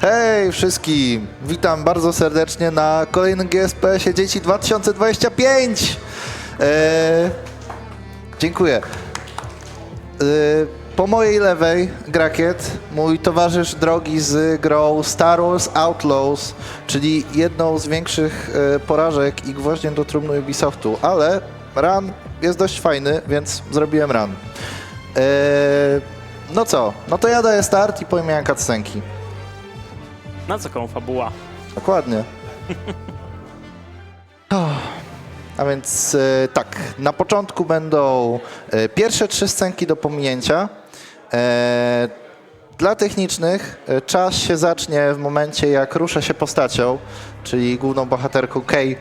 Hej wszystkim! Witam bardzo serdecznie na kolejnym GSPS-ie Dzieci 2025! Eee, dziękuję. Eee, po mojej lewej Grakiet, mój towarzysz drogi z grą Star Wars Outlaws, czyli jedną z większych e, porażek i gwoździem do trumny Ubisoftu, ale run jest dość fajny, więc zrobiłem run. Eee, no co, no to ja daję start i pojmiałem cutscenki. Na co komu fabuła? Dokładnie. Oh. A więc e, tak, na początku będą e, pierwsze trzy scenki do pominięcia. E, dla technicznych e, czas się zacznie w momencie, jak rusza się postacią, czyli główną bohaterką Kay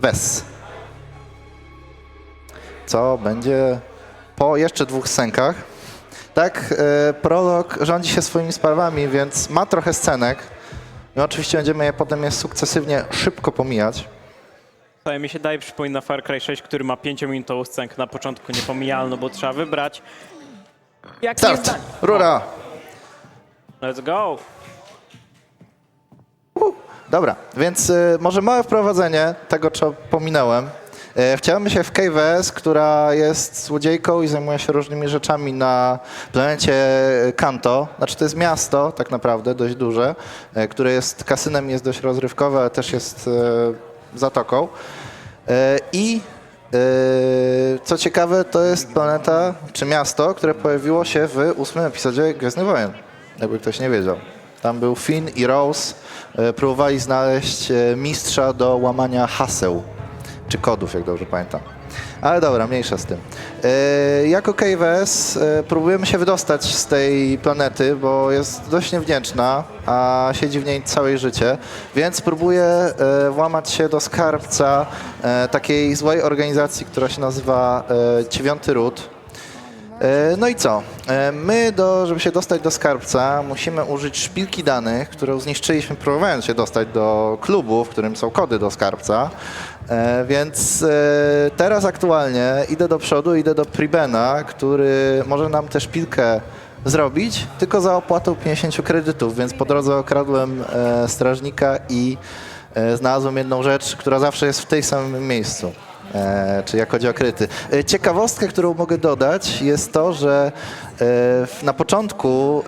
Wes. Co będzie po jeszcze dwóch scenkach. Tak, e, prolog rządzi się swoimi sprawami, więc ma trochę scenek. My oczywiście będziemy je potem je sukcesywnie szybko pomijać. Mi się daje przypomina Far Cry 6, który ma 5-minutową scenkę na początku niepomijalną, bo trzeba wybrać. Jak Start! Rura! Let's go! Dobra, więc y, może małe wprowadzenie tego, co pominąłem. E, Wcielamy się w KWS, która jest złodziejką i zajmuje się różnymi rzeczami na planecie Kanto. Znaczy to jest miasto tak naprawdę, dość duże, e, które jest kasynem, jest dość rozrywkowe, ale też jest e, zatoką. I co ciekawe, to jest planeta, czy miasto, które pojawiło się w ósmym epizodzie Gwiezdnych Wojen, jakby ktoś nie wiedział. Tam był Finn i Rose, próbowali znaleźć mistrza do łamania haseł, czy kodów, jak dobrze pamiętam. Ale dobra, mniejsza z tym. E, jako KWS e, próbujemy się wydostać z tej planety, bo jest dość niewdzięczna, a siedzi w niej całe życie, więc próbuję e, włamać się do skarbca takiej złej organizacji, która się nazywa e, Dziewiąty Ród. No i co? My, do, żeby się dostać do skarbca, musimy użyć szpilki danych, którą zniszczyliśmy próbując się dostać do klubu, w którym są kody do skarbca. E, Więc e, teraz aktualnie idę do przodu, idę do Pribena, który może nam tę szpilkę zrobić, tylko za opłatą 50 kredytów, więc po drodze okradłem e, strażnika i znalazłem jedną rzecz, która zawsze jest w tej samym miejscu. E, czy jak chodzi o kryty. E, ciekawostkę, którą mogę dodać, jest to, że e, na początku,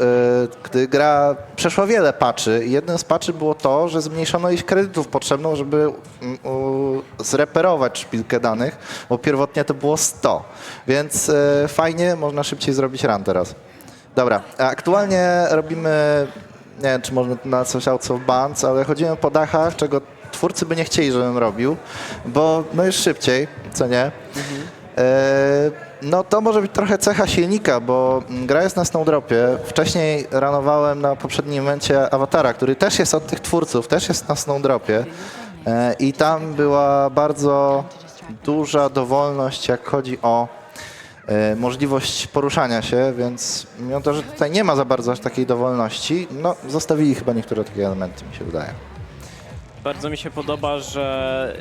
gdy gra przeszła wiele patchy, jednym z patchy było to, że zmniejszono ilość kredytów potrzebną, żeby zreperować szpilkę danych, bo pierwotnie to było 100. Więc fajnie, można szybciej zrobić run teraz. Dobra, aktualnie robimy, nie wiem czy można na coś Outs of Bands, ale chodzimy po dachach, czego twórcy by nie chcieli, żebym robił, bo no już szybciej, co nie? E, no to może być trochę cecha silnika, bo gra jest na Snowdropie. Wcześniej ranowałem na poprzednim evencie Awatara, który też jest od tych twórców, też jest na Snowdropie. E, I tam była bardzo duża dowolność, jak chodzi o e, możliwość poruszania się, więc mimo to, że tutaj nie ma za bardzo aż takiej dowolności, no zostawili chyba niektóre takie elementy, mi się wydaje. Bardzo mi się podoba, że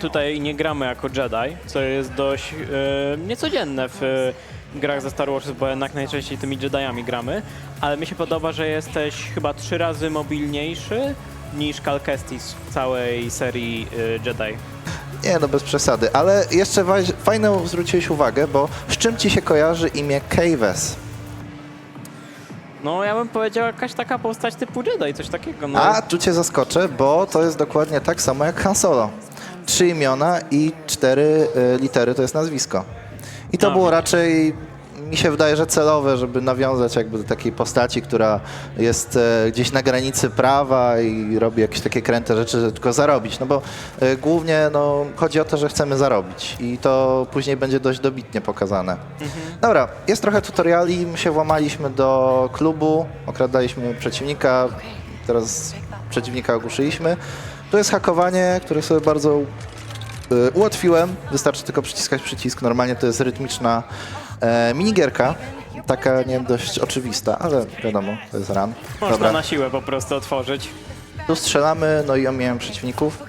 tutaj nie gramy jako Jedi, co jest dość e, niecodzienne w e, grach ze Star Wars, bo jednak najczęściej tymi Jediami gramy, ale mi się podoba, że jesteś chyba trzy razy mobilniejszy niż Cal Kestis w całej serii e, Jedi. Nie, no bez przesady, ale jeszcze fajną zwróciłeś uwagę, bo z czym ci się kojarzy imię Kayves? No ja bym powiedział jakaś taka postać typu Jedi, coś takiego. No. A tu cię zaskoczę, bo to jest dokładnie tak samo jak Han Solo. Trzy imiona i cztery y, litery to jest nazwisko. I to A. było raczej, mi się wydaje, że celowe, żeby nawiązać jakby do takiej postaci, która jest e, gdzieś na granicy prawa i robi jakieś takie kręte rzeczy, żeby tylko zarobić. No bo e, głównie no, chodzi o to, że chcemy zarobić i to później będzie dość dobitnie pokazane. Dobra, jest trochę tutoriali, my się włamaliśmy do klubu, okradaliśmy przeciwnika, teraz przeciwnika ogłuszyliśmy. Tu jest hakowanie, które sobie bardzo y, ułatwiłem. Wystarczy tylko przyciskać przycisk. Normalnie to jest rytmiczna e, minigierka. Taka, nie wiem, dość oczywista, ale wiadomo, to jest run. Można Dobra, na siłę po prostu otworzyć. tu strzelamy, no i omijamy przeciwników.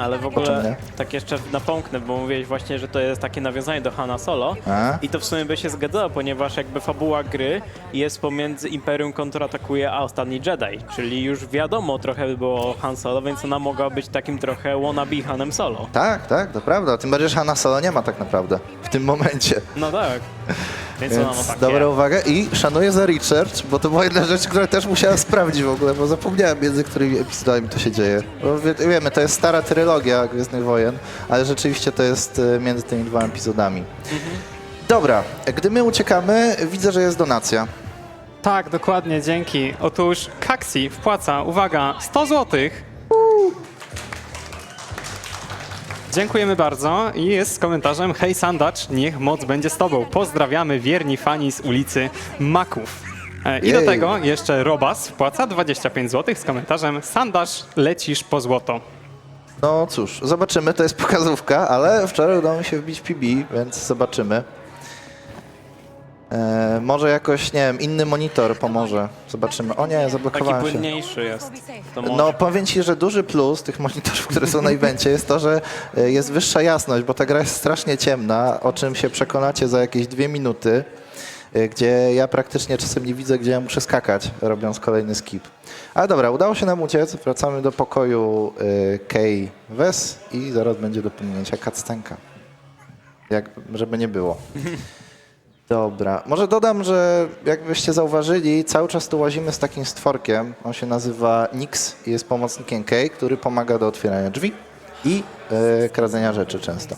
Ale w czym ogóle tak jeszcze napomknę, bo mówiłeś właśnie, że to jest takie nawiązanie do Hanna Solo. A? I to w sumie by się zgadzało, ponieważ jakby fabuła gry jest pomiędzy Imperium kontratakuje a Ostatni Jedi, czyli już wiadomo trochę by było o Han Solo, więc ona mogła być takim trochę wannabe Hanem Solo. Tak, tak, to prawda. Tym bardziej, że Hanna Solo nie ma tak naprawdę w tym momencie. No tak. Więc, ona ma Więc takie... dobra uwaga i szanuję za Research, bo to była jedna rzecz, która też musiała sprawdzić w ogóle, bo zapomniałem między którymi epizodami to się dzieje. Bo wie, wiemy, to jest stara trylogia Gwiezdnych Wojen, ale rzeczywiście to jest e, między tymi dwoma epizodami. Dobra, gdy my uciekamy, widzę, że jest donacja. Tak, dokładnie, dzięki. Otóż Kaksi wpłaca, uwaga, 100 zł. Dziękujemy bardzo i jest z komentarzem Hej Sandacz, niech moc będzie z tobą. Pozdrawiamy wierni fani z ulicy Maków. E, I do Jej. tego jeszcze Robas wpłaca 25 zł z komentarzem Sandasz, lecisz po złoto. No cóż, zobaczymy, to jest pokazówka, ale wczoraj udało mi się wbić PB, więc zobaczymy. E, może jakoś, nie wiem, inny monitor pomoże. Zobaczymy. O nie, Taki zablokowałem się. płynniejszy jest. To może. No powiem Ci, że duży plus tych monitorów, które są na evencie jest to, że e, jest wyższa jasność, bo ta gra jest strasznie ciemna, o czym się przekonacie za jakieś dwie minuty, e, gdzie ja praktycznie czasem nie widzę, gdzie ja muszę skakać, robiąc kolejny skip. Ale dobra, udało się nam uciec, wracamy do pokoju e, Kay Wes i zaraz będzie do pominięcia. Jak, żeby nie było. Dobra, może dodam, że jakbyście zauważyli, cały czas tu łazimy z takim stworkiem. On się nazywa Nix i jest pomocnikiem Kay, który pomaga do otwierania drzwi i e, kradzenia rzeczy często.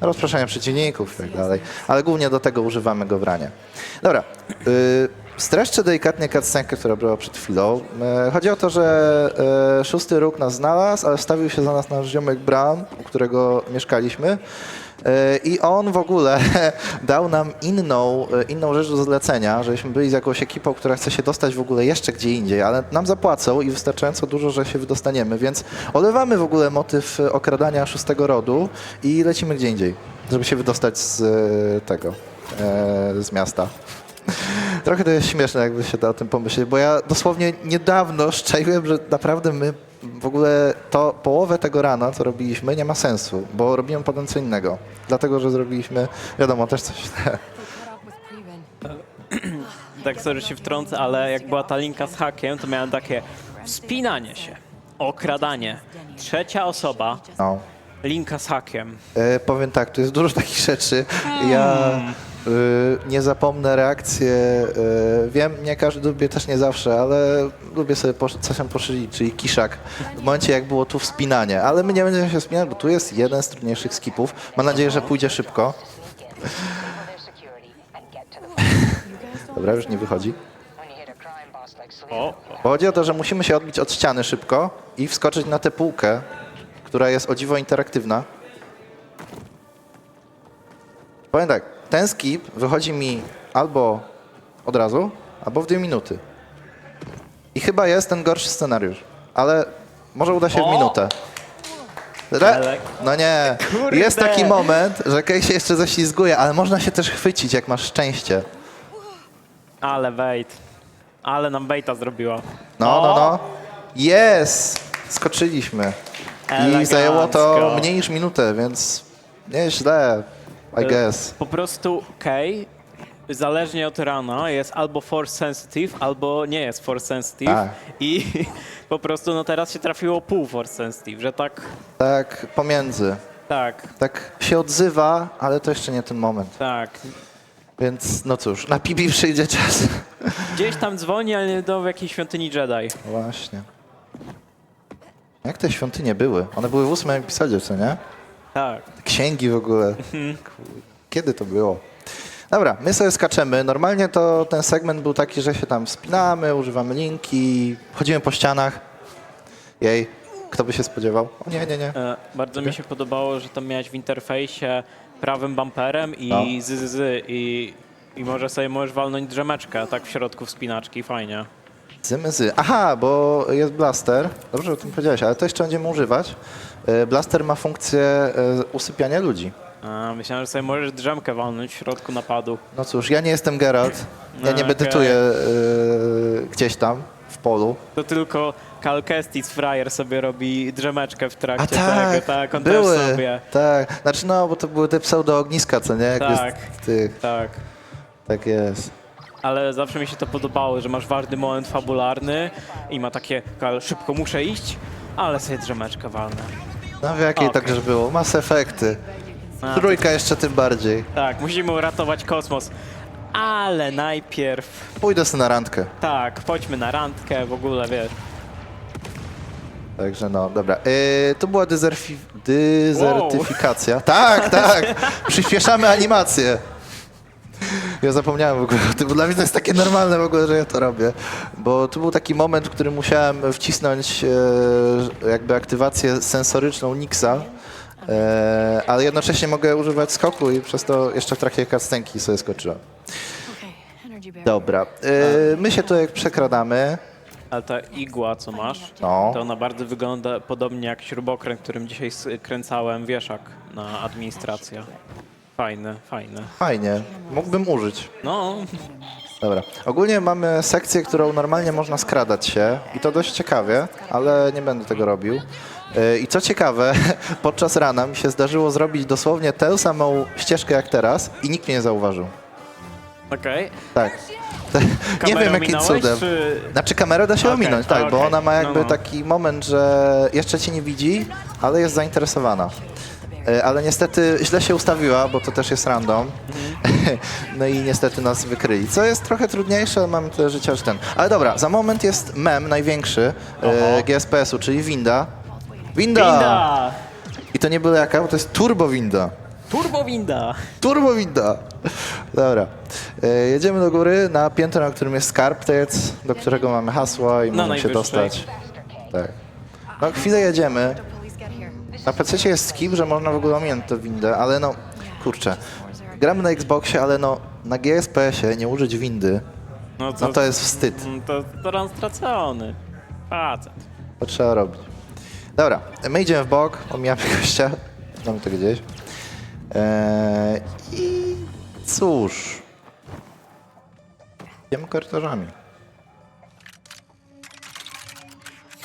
Rozpraszania przeciwników i tak dalej, ale głównie do tego używamy go w ranie. Dobra, y, streszczę delikatnie cutscenkę, która była przed chwilą. E, chodzi o to, że e, szósty róg nas znalazł, ale wstawił się za nas nasz ziomek Bram, u którego mieszkaliśmy. E, I on w ogóle dał nam inną, e, inną rzecz do zlecenia, żebyśmy byli z jakąś ekipą, która chce się dostać w ogóle jeszcze gdzie indziej, ale nam zapłacą i wystarczająco dużo, że się wydostaniemy, więc olewamy w ogóle motyw okradania szóstego rodu i lecimy gdzie indziej, żeby się wydostać z e, tego, z miasta. Trochę to jest śmieszne, jakby się da o tym pomyśleć, bo ja dosłownie niedawno szczaiłem, że naprawdę my w ogóle to połowę tego rana, co robiliśmy, nie ma sensu, bo robiłem potem co innego. Dlatego, że zrobiliśmy, wiadomo, też coś Tak sorry się wtrącę, ale jak była ta linka z hakiem, to miałem takie wspinanie się, okradanie, trzecia osoba, no. linka z hakiem. E, powiem tak, tu jest dużo takich rzeczy. Ja e, nie zapomnę reakcję. E, wiem, nie każdy lubię też nie zawsze, ale lubię sobie posz- czasem poszylić, czyli kiszak. W momencie, jak było tu wspinanie. Ale my nie będziemy się wspinać, bo tu jest jeden z trudniejszych skipów. Mam nadzieję, że pójdzie szybko. Dobra, już nie wychodzi. O, Bo chodzi o to, że musimy się odbić od ściany szybko i wskoczyć na tę półkę, która jest o dziwo interaktywna. Powiem tak, ten skip wychodzi mi albo od razu, albo w dwie minuty. I chyba jest ten gorszy scenariusz, ale może uda się w minutę. Re- no nie, Kurde. jest taki moment, że Kej się jeszcze ześlizguje, ale można się też chwycić, jak masz szczęście. ale bait. Ale nam baita zrobiła. No, no, no. Jest! Skoczyliśmy. I Elegancko. zajęło to mniej niż minutę, więc nieźle, I E, guess. Po prostu Kay, zależnie od rana, jest albo force sensitive, albo nie jest force sensitive. Tak. I po prostu no teraz się trafiło pół force sensitive, że tak, Tak pomiędzy. tak, Tak się odzywa, ale to jeszcze nie ten moment. tak. Więc no cóż, na Pibi przyjdzie czas. Gdzieś tam dzwoni, ale nie do jakiejś świątyni Jedi. Właśnie. Jak te świątynie były? One były w ósmym epizodzie, co nie? Tak. Księgi w ogóle. Kiedy to było? Dobra, my sobie skaczemy. Normalnie to ten segment był taki, że się tam wspinamy, używamy linki, chodzimy po ścianach. Jej, kto by się spodziewał? O nie, nie, nie. E, bardzo mi się podobało, że tam miałeś w interfejsie prawym bumperem i No. z, z, z i, i może sobie możesz walnąć drzemeczkę tak w środku wspinaczki, fajnie. Zymy zy. Aha, bo jest blaster. Dobrze, o tym powiedziałeś, ale to jeszcze będziemy używać. E, Blaster ma funkcję e, usypiania ludzi. A, myślałem, że sobie możesz drzemkę walnąć w środku napadu. No cóż, ja nie jestem Geralt. Ja nie No, medytuję e, gdzieś tam w polu. To tylko Cal Kestis, frajer, sobie robi drzemeczkę w A trakcie tak, tego, tak, on były, też sobie. tak. Znaczy no, bo to były te pseudo-ogniska, co nie? Jak Tak. jest tych, Tak. tak jest. Ale zawsze mi się to podobało, że masz ważny moment fabularny i ma takie, szybko muszę iść, ale sobie drzemeczkę walnę. No w jakiej Okej. także było? Mass efekty. A, Trójka jeszcze tym bardziej. Tak, musimy uratować kosmos. Ale najpierw, Pójdę sobie na randkę. tak, chodźmy na randkę, w ogóle, wiesz. Także no, dobra. Yy, to była dezerfi- dezertyfikacja. Tak, tak. Przyspieszamy animację. Ja zapomniałem w ogóle o tym, bo dla mnie to jest takie normalne w ogóle, że ja to robię. Bo tu był taki moment, w którym musiałem wcisnąć e, jakby aktywację sensoryczną Nixa, e, ale jednocześnie mogę używać skoku i przez to jeszcze w trakcie cutscenki sobie skoczyłem. Dobra, e, my się tutaj przekradamy. Ale ta igła, co masz, No. to ona bardzo wygląda podobnie jak śrubokręt, którym dzisiaj s- kręcałem wieszak na administrację. Fajne, fajne. Fajnie, mógłbym użyć. No, Dobra. Ogólnie mamy sekcję, którą normalnie można skradać się i to dość ciekawie, ale nie będę tego robił. Yy, I co ciekawe, podczas rana mi się zdarzyło zrobić dosłownie tę samą ścieżkę jak teraz i nikt mnie nie zauważył. okej. Tak. nie Kamerą wiem jakim minąłeś, cudem. Czy... Znaczy kamerę da się Okej, ominąć, tak, bo okej. ona ma jakby No, no. taki moment, że jeszcze cię nie widzi, ale jest zainteresowana. E, Ale niestety źle się ustawiła, bo to też jest random. Mhm. No i niestety nas wykryli. Co jest trochę trudniejsze, ale mamy tyle życia, że ten. Ale dobra, za moment jest mem największy e. GSPS-u, czyli winda. Winda! Winda! I to nie byle jaka, bo to jest turbo winda. Turbo winda! Turbo winda! Dobra. E, jedziemy do góry na piętro, na którym jest skarbiec, do którego mamy hasło i możemy się najwyższej. dostać. Tak. No chwilę jedziemy. Na PC jest skip, że można w ogóle ominąć tę windę, ale no, kurczę. Gramy na Xboxie, ale no, na GSPS-ie nie użyć windy, No to, no to jest wstyd. Mm, To, to ran stracony. Facet. To trzeba robić. Dobra, my idziemy w bok, omijamy gościa. Mamy to gdzieś. Eee, I cóż. Idziemy korytarzami.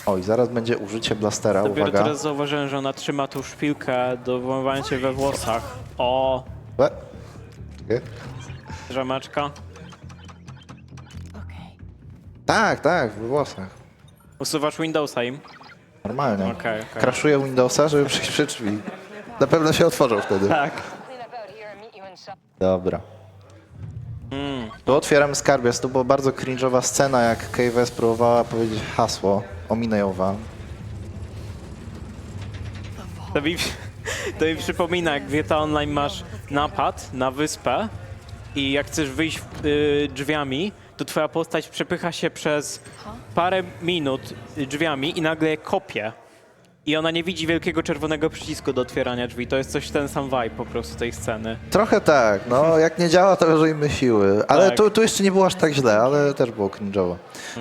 Oj, zaraz będzie użycie blastera, Dopiero uwaga. teraz zauważyłem, że ona trzyma tą szpilkę do włamywania się we włosach. O, Łe. Czekaj. drzemeczka. Tak, tak, w włosach. Usuwasz Windowsa im? Normalnie. Okej, okej. Kraszuję Windowsa, żeby przyjść przy drzwi. Na pewno się otworzą wtedy. Tak. clean up out here and meet you inside. Dobra. Mm. Tu otwieramy skarbiec. To była bardzo cringe'owa scena, jak KWS próbowała powiedzieć hasło. Ominę wam. To mi, to mi przypomina, jak w GTA Online masz napad na wyspę i jak chcesz wyjść y, drzwiami, to twoja postać przepycha się przez parę minut drzwiami i nagle je kopie. I ona nie widzi wielkiego czerwonego przycisku do otwierania drzwi. To jest coś ten sam vibe po prostu tej sceny. Trochę tak, no jak nie działa, to użyjmy siły. Ale Tak. tu, tu jeszcze nie było aż tak źle, ale też było cringe'owo.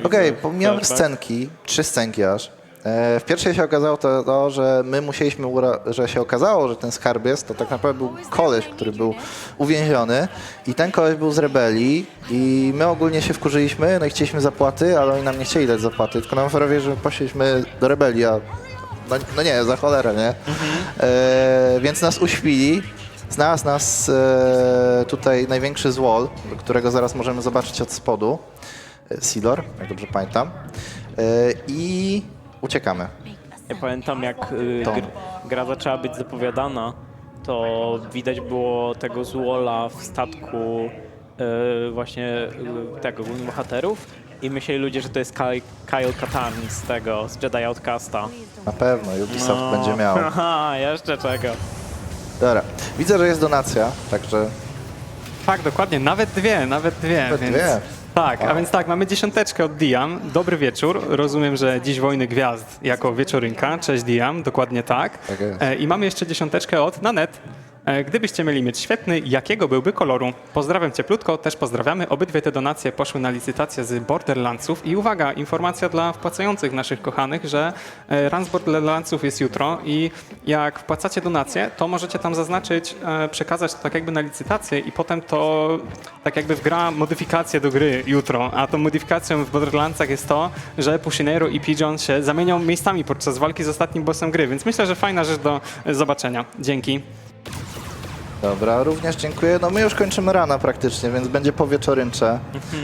Okej, pomijamy flashback. scenki, trzy scenki aż. E, w pierwszej się okazało to, to, że my musieliśmy, ura- że się okazało, że ten skarbiec to tak naprawdę był koleś, który był uwięziony i ten koleś był z rebelii i my ogólnie się wkurzyliśmy, no i chcieliśmy zapłaty, ale oni nam nie chcieli dać zapłaty, tylko nam oferowali, że poszliśmy do rebelii, a no, no nie, za cholerę, nie? E, więc nas uśpili. Znalazł nas e, tutaj największy złol, którego zaraz możemy zobaczyć od spodu. E, Silor, jak dobrze pamiętam. E, I uciekamy. Ja pamiętam, jak y, To. gr, gra zaczęła być zapowiadana, to widać było tego złola w statku y, właśnie y, tego głównych bohaterów i myśleli ludzie, że to jest Kyle, Kyle Katarn z tego, z Jedi Outcasta. Na pewno Ubisoft No. będzie miał. Aha, jeszcze czego. Dobra, widzę, że jest donacja, także Tak, dokładnie, nawet dwie, nawet dwie. Nawet więc... dwie? Tak, a Wow. więc tak, mamy dziesiąteczkę od Diam. Dobry wieczór. Rozumiem, że dziś Wojny Gwiazd jako wieczorynka. Cześć Diam, dokładnie tak. Tak jest. E, I mamy jeszcze dziesiąteczkę od Nanet. E, Gdybyście mieli mieć świetny, jakiego byłby koloru? Pozdrawiam cieplutko, też pozdrawiamy. Obydwie te donacje poszły na licytację z Borderlandsów i uwaga, informacja dla wpłacających naszych kochanych, że e, run z Borderlandsów jest jutro i jak wpłacacie donację, to możecie tam zaznaczyć, e, przekazać to tak jakby na licytację i potem to tak jakby wgra modyfikację do gry jutro, a tą modyfikacją w Borderlandsach jest to, że Pushinero i Pigeon się zamienią miejscami podczas walki z ostatnim bossem gry, więc myślę, że fajna rzecz do zobaczenia. Dzięki. Dobra, również dziękuję. No my już kończymy rana praktycznie, więc będzie po wieczoryncze.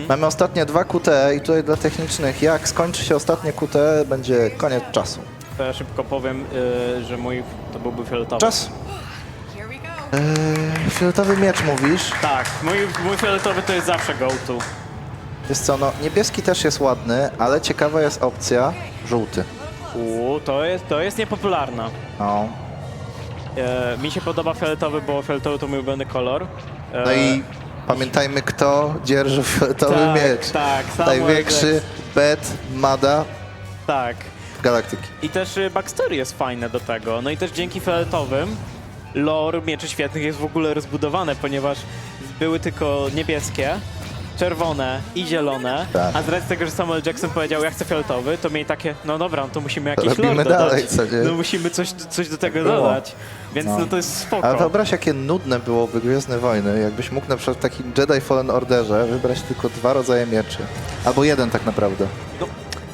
Mamy ostatnie dwa QT i tutaj dla technicznych, jak skończy się ostatnie QT, będzie koniec czasu. To ja szybko powiem, y, że mój to byłby fioletowy. Czas. Eee, fioletowy miecz mówisz. Tak, mój, mój fioletowy to jest zawsze go-to. Wiesz co, no niebieski też jest ładny, ale ciekawa jest opcja żółty. Uuu, to jest, to jest niepopularna. No. E, mi się podoba fioletowy, bo fioletowy to mój ulubiony kolor. E, No i pamiętajmy, kto dzierży fioletowy tak, miecz. Tak, Samuel Największy bet Mada Tak. galaktyki. I też y, backstory jest fajne do tego. No i też dzięki fioletowym lore Mieczy Świetnych jest w ogóle rozbudowane, ponieważ były tylko niebieskie, czerwone i zielone, Tak. a z racji tego, że Samuel Jackson powiedział, ja chcę fioletowy, to mieli takie, no dobra, no to musimy jakiś Robimy lore dodać. dalej, co nie? No musimy coś, coś do tego było. dodać. Więc No. no. to jest spoko. Ale wyobraź, jakie nudne byłoby Gwiezdne Wojny, jakbyś mógł na przykład w takim Jedi Fallen Orderze wybrać tylko dwa rodzaje mieczy. Albo jeden tak naprawdę. No,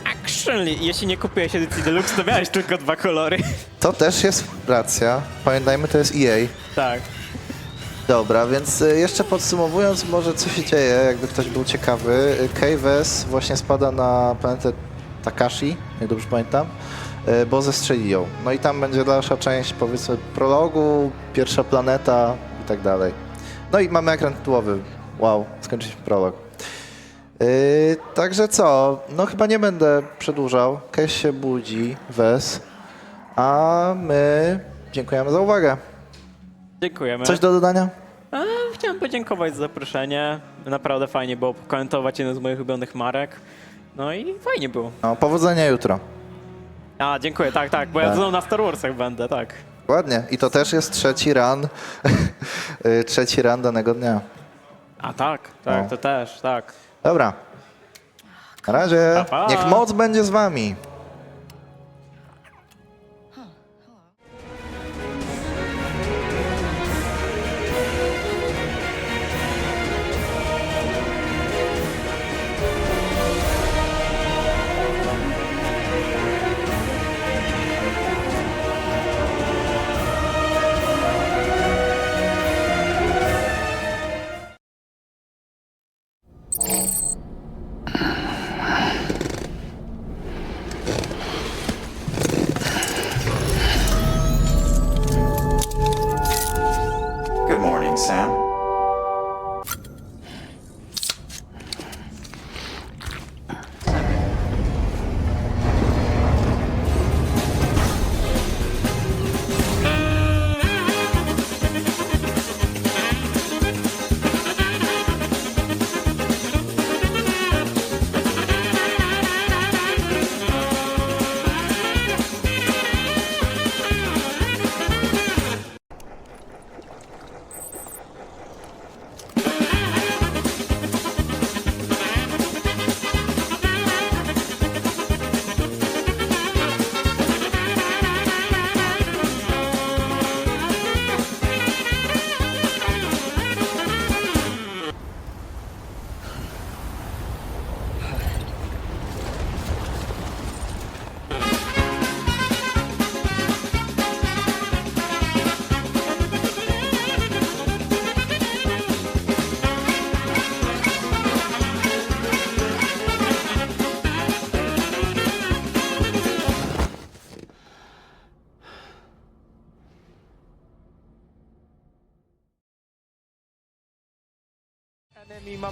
actually, jeśli nie kupiłeś edycji Deluxe, to miałeś tylko dwa kolory. To też jest racja. Pamiętajmy, to jest EA. tak. Dobra, więc y, jeszcze podsumowując, może co się dzieje, jakby ktoś był ciekawy. Y, Keyves właśnie spada na planetę Takashi, jak dobrze pamiętam, y, bo zestrzeli ją. No i tam będzie dalsza część, powiedzmy, prologu, pierwsza planeta i tak dalej. No i mamy ekran tytułowy. Wow, skończyliśmy prolog. Yy, także co? No chyba nie będę przedłużał. Keś się budzi, Wes. A my dziękujemy za uwagę. Dziękujemy. Coś do dodania? A, chciałem podziękować za zaproszenie. Naprawdę fajnie było pokomentować jedną z moich ulubionych marek. No i fajnie było. No, powodzenia jutro. A, dziękuję, tak, tak, bo ja Tak. znowu na Star Warsach będę, tak. Ładnie. I to też jest trzeci run, y, trzeci run danego dnia. A tak, tak, No. to też, tak. Dobra. Na razie. Pa, pa. Niech moc będzie z wami.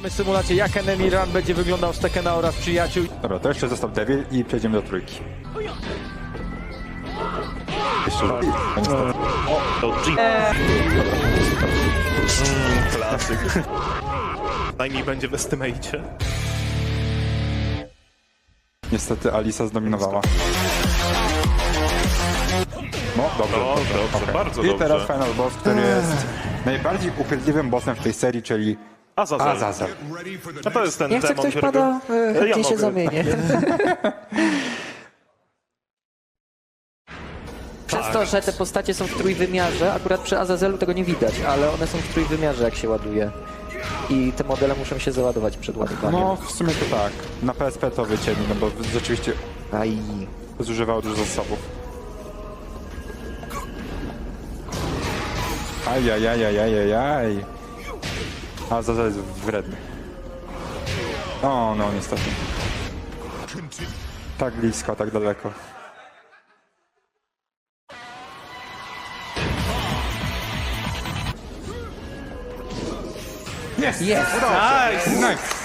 Mamy symulację jak Enemy Run będzie wyglądał z Tekena oraz przyjaciół. Dobra, to jeszcze został Devil i przejdziemy do trójki. Jeszcze Najmniej będzie w Estimate. Niestety Alisa zdominowała. No, dobrze. Dobrze, dobrze, Okej. bardzo I dobrze. teraz final boss, który jest najbardziej upierdliwym bossem w tej serii, czyli Azazel. Azazel. A to jest ten Jak chce demon, ktoś którego... pada, e, Ja chętnie się mogę. zamienię. Przez to, że te postacie są w trójwymiarze, akurat przy Azazelu tego nie widać, ale one są w trójwymiarze jak się ładuje. I te modele muszą się załadować przed ładowaniem. No, w sumie to tak. Na PSP to wycięli, no bo rzeczywiście Aj. zużywało dużo zasobów. Ajajajajajajaj. Azazel jest wredny. O, no niestety. Tak blisko, tak daleko. Jest! Jest! Nice! Nice!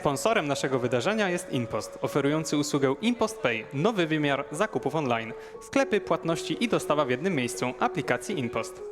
Sponsorem naszego wydarzenia jest Impost, oferujący usługę Impost Pay, nowy wymiar zakupów online. Sklepy, płatności i dostawa w jednym miejscu, aplikacji Impost.